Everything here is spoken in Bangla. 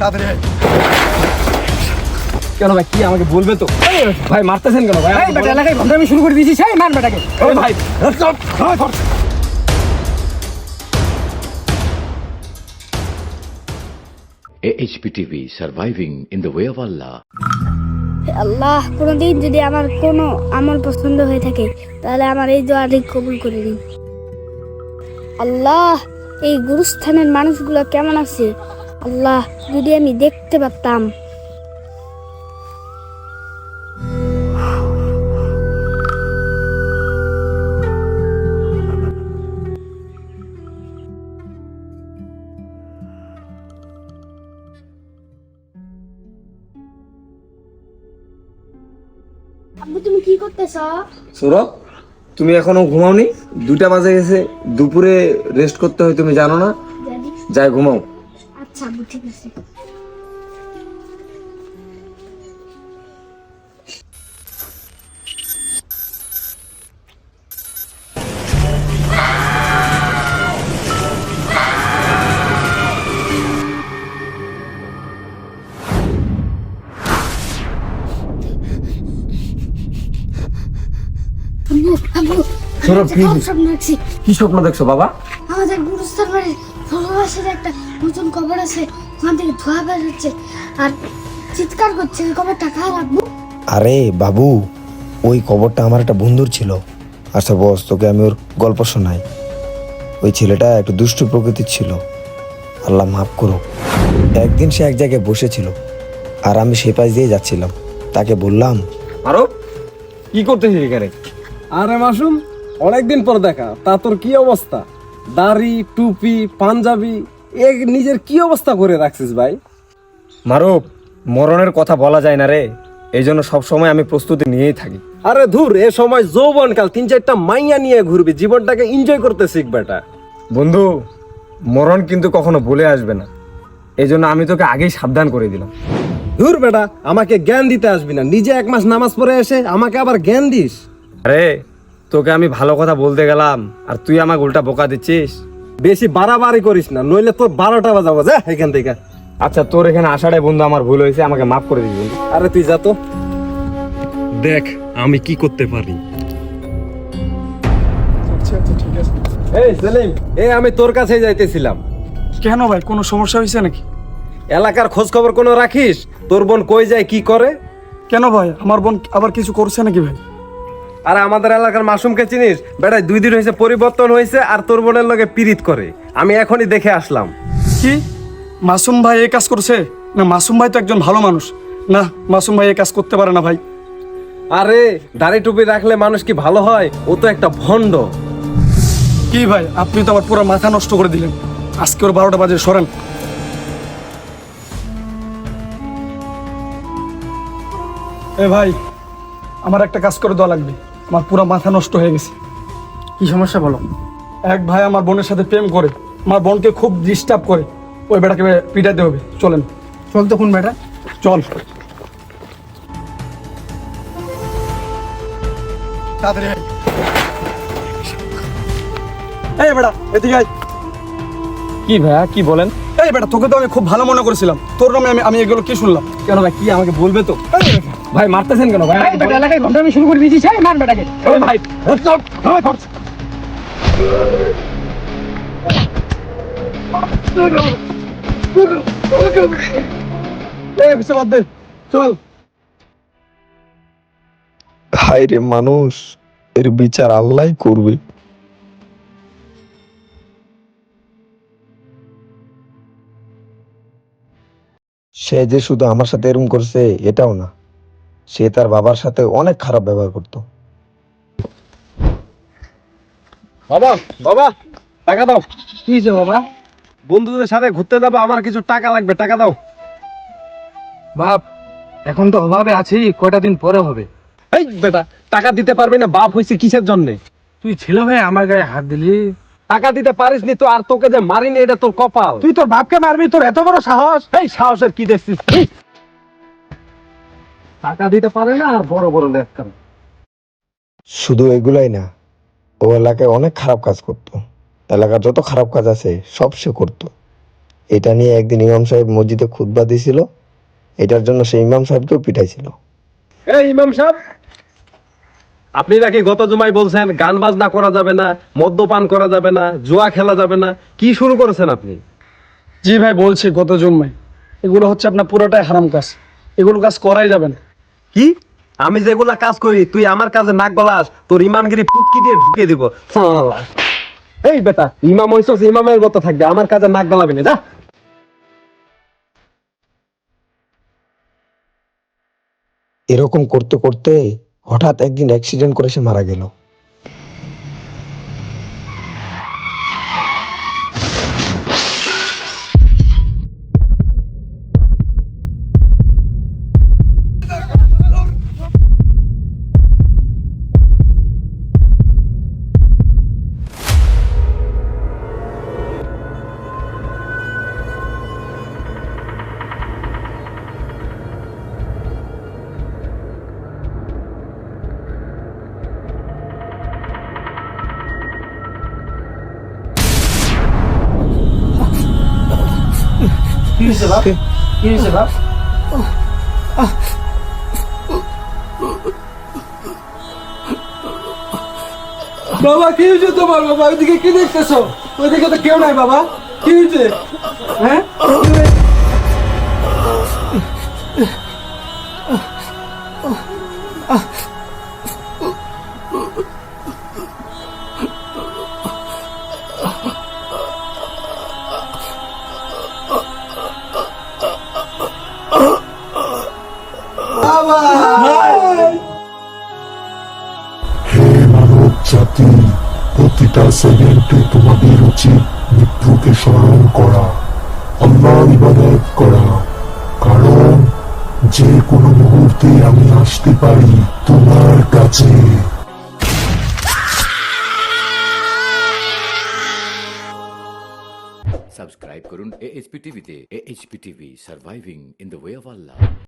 তাড়াতাড়ি আয়। কেন ভাই কি আমাকে বলবে তো? ভাই মারতেছেন কেন ভাই? এই বেটা এলাকায় ঘন্টামি শুরু করে দিয়েছিস এই মার বেটাকে। ওই ভাই AHPTV surviving in the way of Allah. আল্লাহ কোনোদিন যদি আমার কোনো আমল পছন্দ হয়ে থাকে তাহলে আমার এই দোয়াটি কবুল করে দিন আল্লাহ এই গুরুস্থানের মানুষগুলো কেমন আছে? আল্লাহ যদি আমি দেখতে পারতাম। আব্বু তুমি কি করতেছ? সৌরভ তুমি এখনও ঘুমাওনি? দুটা বাজে গেছে দুপুরে রেস্ট করতে হয় তুমি জানো না? যাই ঘুমাও। আচ্ছা আব্বু ঠিক আছে। সৌরভ, কি স্বপ্ন দেখছি। কি স্বপ্ন দেখছ বাবা? আমাদের গুরুস্থান বাড়ির ভালোবাসার একটা নতুন কবর আছে ওখান থেকে ধোয়া বের হচ্ছে। আর চিৎকার করছে ওই কবরটা কার রাখব? আরে বাবু ওই কবরটা আমার একটা বন্ধুর ছিল। আচ্ছা বস তোকে আমি ওর গল্প শোনাই। ওই ছেলেটা একটু দুষ্টু প্রকৃতির ছিল। আল্লাহ মাফ করো একদিন সে এক জায়গায় বসেছিল আর আমি সে পাশ দিয়ে যাচ্ছিলাম। তাকে বললাম আরও কি করতেছিস এখানে? আরে মাসুম অনেকদিন পর দেখা তা তোর কি অবস্থা? দাড়ি টুপি পাঞ্জাবি এ নিজের কি অবস্থা করে রাখছিস ভাই? মারুপ মরণের কথা বলা যায় না রে। এই জন্য সবসময় আমি প্রস্তুতি নিয়েই থাকি। আরে ধুর এ সময় যৌবনকাল তিন চারটা মাইয়া নিয়ে ঘুরবি জীবনটাকে এনজয় করতে শিখ বেটা। বন্ধু মরণ কিন্তু কখনো বলে আসবে না। এই জন্য আমি তোকে আগেই সাবধান করে দিলাম। ধুর বেটা আমাকে জ্ঞান দিতে আসবি না। নিজে এক মাস নামাজ পড়ে এসে আমাকে আবার জ্ঞান দিস। আরে তোকে আমি ভালো কথা বলতে গেলাম আর তুই আমাকে উল্টা বোকা দিচ্ছিস? বেশি বাড়াবাড়ি করিস না নইলে তোর বারোটা বাজাবো যা এখান থেকে। আচ্ছা তোর এখানে আসাটাই বন্ধু আমার ভুল হয়েছে আমাকে মাফ করে দিবি। আরে তুই যা তো। দেখ আমি কি করতে পারি? আচ্ছা আচ্ছা ঠিক আছে। এই সেলিম এই আমি তোর কাছে যাইতেছিলাম। কেন ভাই কোনো সমস্যা হয়েছে নাকি? এলাকার খোঁজ খবর কোনো রাখিস? তোর বোন কই যায় কি করে? কেন ভাই আমার বোন আবার কিছু করছে নাকি ভাই? আর আমাদের এলাকার মাসুমকে চিনিস? বেটাই দুই দিন হয়েছে পরিবর্তন হয়েছে আর তোর বোনের লগে পিরিত করে। আমি এখনই দেখে আসলাম। কি? মাসুম ভাই এই কাজ করছে? না মাসুম ভাই তো একজন ভালো মানুষ। না মাসুম ভাই এই কাজ করতে পারে না ভাই। আরে দাড়ি টুপি রাখলে মানুষ কি ভালো হয়? ও তো একটা ভণ্ড। কি ভাই আপনি তো আমার পুরো মাথা নষ্ট করে দিলেন। আজকে ওর বারোটা বাজে সরেন। এ ভাই আমার একটা কাজ করে দেওয়া লাগবে। আমার পুরো মাথা নষ্ট হয়ে গেছে। কি সমস্যা বলো? এক ভাই আমার বোনের সাথে প্রেম করে আমার বোনকে খুব ডিস্টার্ব করে ওই বেটাকে পিটাতে হবে। চলেন। চল তো কোন বেটা? চল। তাড়াতাড়ি। এই বেটা এদিকে আয়। কি ভাইয়া কি বলেন? এই বেটা তোকে তো আমি খুব ভালো মনে করেছিলাম। তোর নামে আমি আমি এগুলো কি শুনলাম? কেন ভাই কি আমাকে বলবে তো? এই ভাই মারতেছেন কেন ভাই? এই বেটা এলাকায় ঘন্টামি শুরু করে দিয়েছিস এই মার বেটাকে। ওই ভাই এই বিছে বাদ দে চল। হায় রে মানুষ এর বিচার আল্লাহ করবে। সে যে শুধু আমার সাথে এরম করছে এটাও না। সে তার বাবার সাথে অনেক খারাপ ব্যবহার করতো। বাবা বাবা টাকা দাও। কি যে বাবা? বন্ধুদের সাথে ঘুরতে যাব আমার কিছু টাকা লাগবে টাকা দাও। বাপ এখন তো অভাবে আছি কয়টা দিন পরে হবে। এই বেটা টাকা দিতে পারবি না বাপ হয়েছে কিসের জন্য? তুই ছিল ভাই আমার গায়ে হাত দিলি? টাকা দিতে পারিস নি তো আর তোকে যে মারিনি এটা তোর কপাল। তুই তোর বাপকে মারবি তোর এত বড় সাহস? এই সাহসের কি দেখছিস! টাকা দিতে পারে না আর বড় বড় লেখা শুধু এগুলাই না ও এলাকায় অনেক খারাপ কাজ করতো। এলাকার যত খারাপ কাজ আছে সব সে করতো। এটা নিয়ে একদিন ইমাম সাহেব মসজিদে খুতবা দিছিল এটার জন্য সেই ইমাম সাহেবকেও পিটাইছিল। এই ইমাম সাহেব আপনি নাকি গত জুমাই বলছেন গান বাজনা করা যাবে না মদ্যপান করা যাবে না জুয়া খেলা যাবে না কি শুরু করেছেন আপনি? জি ভাই বলছি গত জন্মায় এগুলো হচ্ছে আপনার পুরোটাই হারাম কাজ। এগুলো কাজ করাই যাবে না। কি? আমি যেগুলা কাজ করি, তুই আমার কাজে নাক গলাস, তোর ইমানগিরি ফুটকি দিয়ে ঢুকিয়ে দিব। এই বেটা, ইমাম হইছস, ইমামের মতো থাকবে, আমার কাজে নাক গলাবি না, যা। এরকম করতে করতে হঠাৎ একদিন অ্যাক্সিডেন্ট করে সে মারা গেল। বাবা কি হয়েছে তোমার বাবা? ওইদিকে কি দেখতেছো? ওইদিকে তো কেউ নাই বাবা। কি হয়েছে? হ্যাঁ? হে জাতি, প্রতিটা সেকেন্ডে তোমাদের উচিত মৃত্যুকে স্মরণ করা আল্লাহর ইবাদত করা। কারণ যে কোনো মুহূর্তে আমি আসতে পারি তোমার কাছে। সাবস্ক্রাইব করুন এএইচপি টিভিতে AHP TV surviving in the way of Allah